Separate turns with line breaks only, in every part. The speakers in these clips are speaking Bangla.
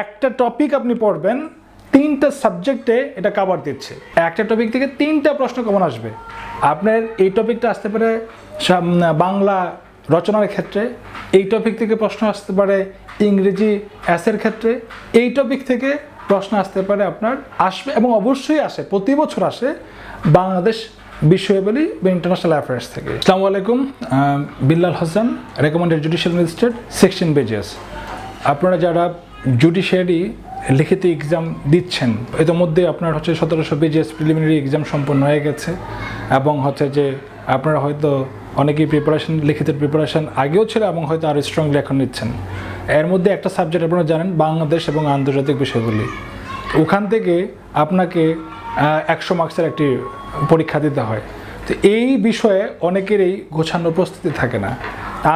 একটা টপিক আপনি পড়বেন, তিনটা সাবজেক্টে এটা কাভার দিচ্ছে। একটা টপিক থেকে তিনটা প্রশ্ন কমন আসবে। আপনার এই টপিকটা আসতে পারে বাংলা রচনার ক্ষেত্রে, এই টপিক থেকে প্রশ্ন আসতে পারে ইংরেজি অ্যাসের ক্ষেত্রে, এই টপিক থেকে প্রশ্ন আসতে পারে আপনার, আসবে এবং অবশ্যই আসে, প্রতি বছর আসে বাংলাদেশ বিষয়াবলী বা ইন্টারন্যাশনাল অ্যাফেয়ার্স থেকে। আসসালামু আলাইকুম Billal Hasan recommended judicial magistrate section bases আপনারা যারা জুডিশিয়ারি লিখিত এক্সাম দিচ্ছেন। ইতিমধ্যে আপনার হচ্ছে সতেরোশো পেজেস প্রিলিমিনারি এক্সাম সম্পন্ন হয়ে গেছে এবং হচ্ছে যে আপনারা হয়তো অনেকেই প্রিপারেশন লিখিত প্রিপারেশন আগেও ছিল এবং হয়তো আরও স্ট্রংলি এখন নিচ্ছেন। এর মধ্যে একটা সাবজেক্ট আপনারা জানেন, বাংলাদেশ এবং আন্তর্জাতিক বিষয়গুলি। ওখান থেকে আপনাকে একশো মার্কসের একটি পরীক্ষা দিতে হয়। তো এই বিষয়ে অনেকেরই গোছানো প্রস্তুতি থাকে না।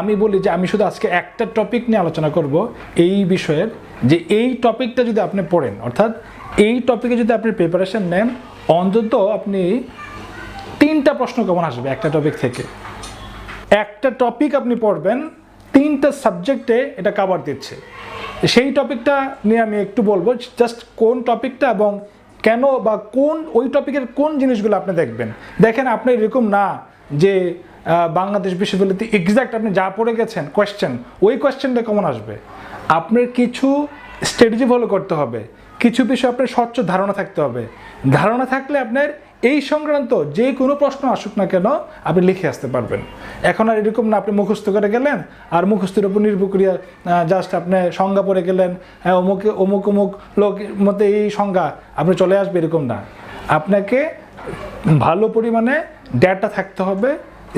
আমি বলি যে আমি শুধু আজকে একটা টপিক নিয়ে আলোচনা করব, এই বিষয়ের যে এই টপিকটা যদি আপনি পড়েন, অর্থাৎ এই টপিকে যদি আপনি প্রিপারেশন নেন, অন্তত আপনি তিনটা প্রশ্ন কেমন আসবে একটা টপিক থেকে? একটা টপিক আপনি পড়বেন, তিনটা সাবজেক্টে এটা কাভার দিচ্ছে। সেই টপিকটা নিয়ে আমি একটু বলব জাস্ট কোন টপিকটা এবং কেন বা কোন, ওই টপিকের কোন জিনিসগুলো আপনি দেখবেন। দেখেন, আপনি এরকম না যে বাংলাদেশ বিশ্ববিদ্যালয়তে এক্সাক্ট আপনি যা পড়ে গেছেন কোয়েশ্চেন ওই কোয়েশ্চেনটা কেমন আসবে? আপনার কিছু স্ট্র্যাটেজি ফলো করতে হবে। কিছু বিষয়ে আপনার স্বচ্ছ ধারণা থাকতে হবে। ধারণা থাকলে আপনার এই সংক্রান্ত যে কোনো প্রশ্ন আসুক না কেন আপনি লিখে আসতে পারবেন। এখন আর এরকম না আপনি মুখস্থ করে গেলেন আর মুখস্থের উপর নির্ভর করিয়া জাস্ট আপনি সংজ্ঞা পড়ে গেলেন হ্যাঁ, অমুক অমুক অমুক লোক মতে এই সংজ্ঞা আপনি চলে আসবে এরকম না। আপনাকে ভালো পরিমাণে ডেটা থাকতে হবে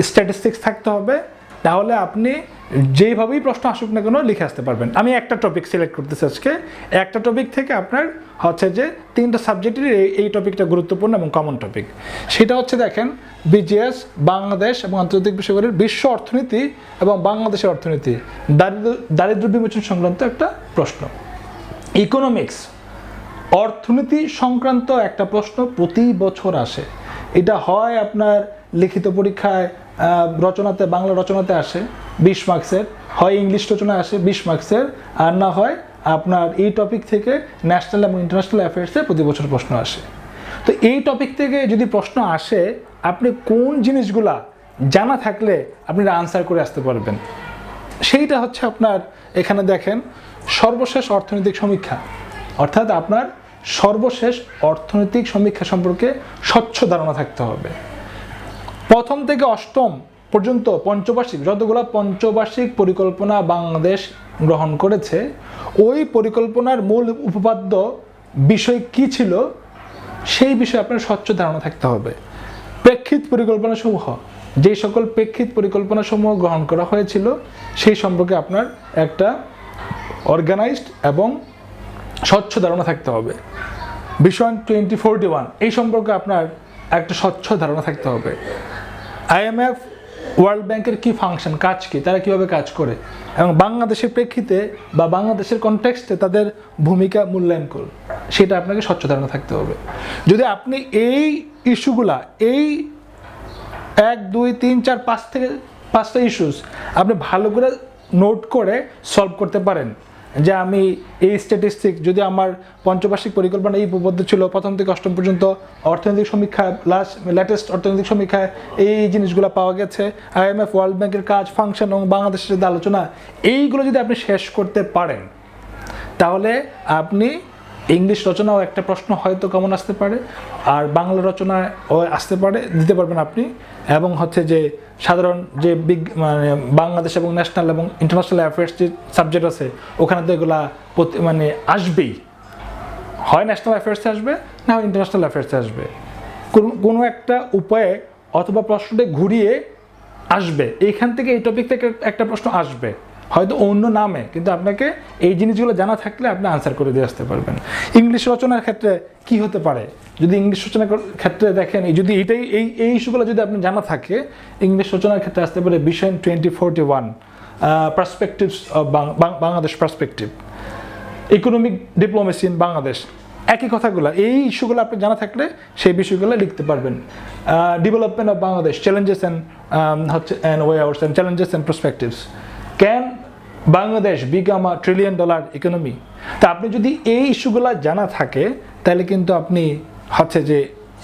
স্ট্যাটিস্টিক্স থাকতে হবে তাহলে আপনি যেইভাবেই প্রশ্ন আসুক না কেন লিখে আসতে পারবেন। আমি একটা টপিক সিলেক্ট করতেছি আজকে। একটা টপিক থেকে আপনার হচ্ছে যে তিনটা সাবজেক্টের এই- টপিকটা গুরুত্বপূর্ণ এবং কমন টপিক সেটা হচ্ছে দেখেন বিজিএস বাংলাদেশ এবং আন্তর্জাতিক বিষয়গুলির বিশ্ব অর্থনীতি এবং বাংলাদেশের অর্থনীতি। দারিদ্র দারিদ্র বিমোচন সংক্রান্ত একটা প্রশ্ন। ইকোনমিক্স অর্থনীতি সংক্রান্ত একটা প্রশ্ন প্রতি বছর আসে। এটা হয় আপনার লিখিত পরীক্ষায় রচনাতে, বাংলা রচনাতে আসে বিশ মার্কসের। হয় ইংলিশ রচনায় আসে বিশ মার্কসের, আর না হয় আপনার এই টপিক থেকে ন্যাশনাল এবং ইন্টারন্যাশনাল অ্যাফেয়ার্সে প্রতি বছর প্রশ্ন আসে। তো এই টপিক থেকে যদি প্রশ্ন আসে, আপনি কোন জিনিসগুলা জানা থাকলে আপনি আনসার করে আসতে পারবেন। সেইটা হচ্ছে আপনার, এখানে দেখেন, সর্বশেষ অর্থনৈতিক সমীক্ষা। অর্থাৎ আপনার সর্বশেষ অর্থনৈতিক সমীক্ষা সম্পর্কে স্বচ্ছ ধারণা থাকতে হবে। প্রথম থেকে অষ্টম পর্যন্ত পঞ্চবার্ষিক, যতগুলো পঞ্চবার্ষিক পরিকল্পনা বাংলাদেশ গ্রহণ করেছে, ওই পরিকল্পনার মূল উপপাদ্য বিষয় কি ছিল, সেই বিষয়ে আপনার স্বচ্ছ ধারণা থাকতে হবে। প্রেক্ষিত পরিকল্পনা সমূহ যে সকল প্রেক্ষিত পরিকল্পনা সমূহ গ্রহণ করা হয়েছিল, সেই সম্পর্কে আপনার একটা অর্গানাইজড এবং স্বচ্ছ ধারণা থাকতে হবে। ভিশন টোয়েন্টি ফোরটি ওয়ান এই সম্পর্কে আপনার একটা স্বচ্ছ ধারণা থাকতে হবে। আইএমএফ ওয়ার্ল্ড ব্যাংকের কি ফাংশন কাজ কি, তারা কীভাবে কাজ করে? এবং বাংলাদেশের প্রেক্ষিতে বা বাংলাদেশের কনটেক্সটে তাদের ভূমিকা মূল্যায়ন করুন সেটা আপনাকে স্বচ্ছ ধারণা থাকতে হবে। যদি আপনি এই ইস্যুগুলা এই এক, দুই, তিন, চার, পাঁচ থেকে, পাঁচটা ইস্যুস আপনি ভালো করে নোট করে সলভ করতে পারেন যে আমি এই স্ট্যাটিস্টিক যদি আমার পঞ্চবার্ষিক পরিকল্পনা এই উপবদ্ধ ছিল প্রথম থেকে অষ্টম পর্যন্ত অর্থনৈতিক সমীক্ষা লাস্ট লেটেস্ট অর্থনৈতিক সমীক্ষায় এই জিনিসগুলো পাওয়া গেছে আইএমএফ ওয়ার্ল্ড ব্যাংকের কাজ ফাংশন এবং বাংলাদেশের যে আলোচনা, এইগুলো যদি আপনি শেষ করতে পারেন, তাহলে আপনি ইংলিশ রচনাও একটা প্রশ্ন হয়তো কেমন আসতে পারে, আর বাংলা রচনায় আসতে পারে, দিতে পারবেন আপনি। এবং হচ্ছে যে সাধারণ যে বিগ মানে বাংলাদেশ এবং ন্যাশনাল এবং ইন্টারন্যাশনাল অ্যাফেয়ার্স যে সাবজেক্ট আছে, ওখানে তো এগুলা মানে আসবেই। হয় ন্যাশনাল অ্যাফেয়ার্সে আসবে, না হয় ইন্টারন্যাশনাল অ্যাফেয়ার্সে আসবে। কোনো কোনো একটা উপায়ে অথবা প্রশ্নটা ঘুরিয়ে আসবে। এইখান থেকে এই টপিক থেকে একটা প্রশ্ন আসবে। হয়তো অন্য নামে, কিন্তু আপনাকে এই জিনিসগুলো জানা থাকলে আপনি আনসার করে দিয়ে আসতে পারবেন। ইংলিশ রচনার ক্ষেত্রে কি হতে পারে? যদি ইংলিশ রচনার ক্ষেত্রে দেখেন যদি এটাই এই এই ইস্যুগুলো যদি আপনি জানা থাকে, ইংলিশ রচনার ক্ষেত্রে আসতে পারে vision twenty forty one perspectives Bangladesh perspective economic diplomacy in Bangladesh একই কথাগুলো, এই ইস্যুগুলো আপনি জানা থাকলে সেই বিষয়গুলো লিখতে পারবেন। Development of Bangladesh challenges and হচ্ছে and way outs and challenges and perspectives can Bangladesh become a trillion dollar economy তা আপনি যদি এই ইস্যুগুলো জানা থাকে, তাহলে কিন্তু আপনি হচ্ছে যে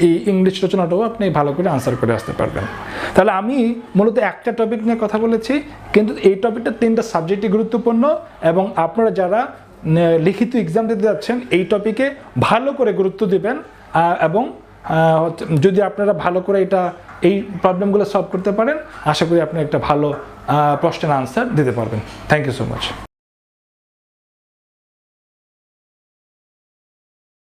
এই ইংলিশ রচনাটাও আপনি ভালো করে আনসার করে আসতে পারবেন। তাহলে আমি মূলত একটা টপিক নিয়ে কথা বলেছি, কিন্তু এই টপিকটা তিনটা সাবজেক্টই গুরুত্বপূর্ণ এবং আপনারা যারা লিখিত এক্সাম দিতে যাচ্ছেন, এই টপিকে ভালো করে গুরুত্ব দিবেন এবং যদি আপনারা ভালো করে এটা, এই প্রবলেমগুলো সলভ করতে পারেন, আশা করি আপনি একটা ভালো প্রশ্নের আনসার দিতে পারবেন। Thank you so much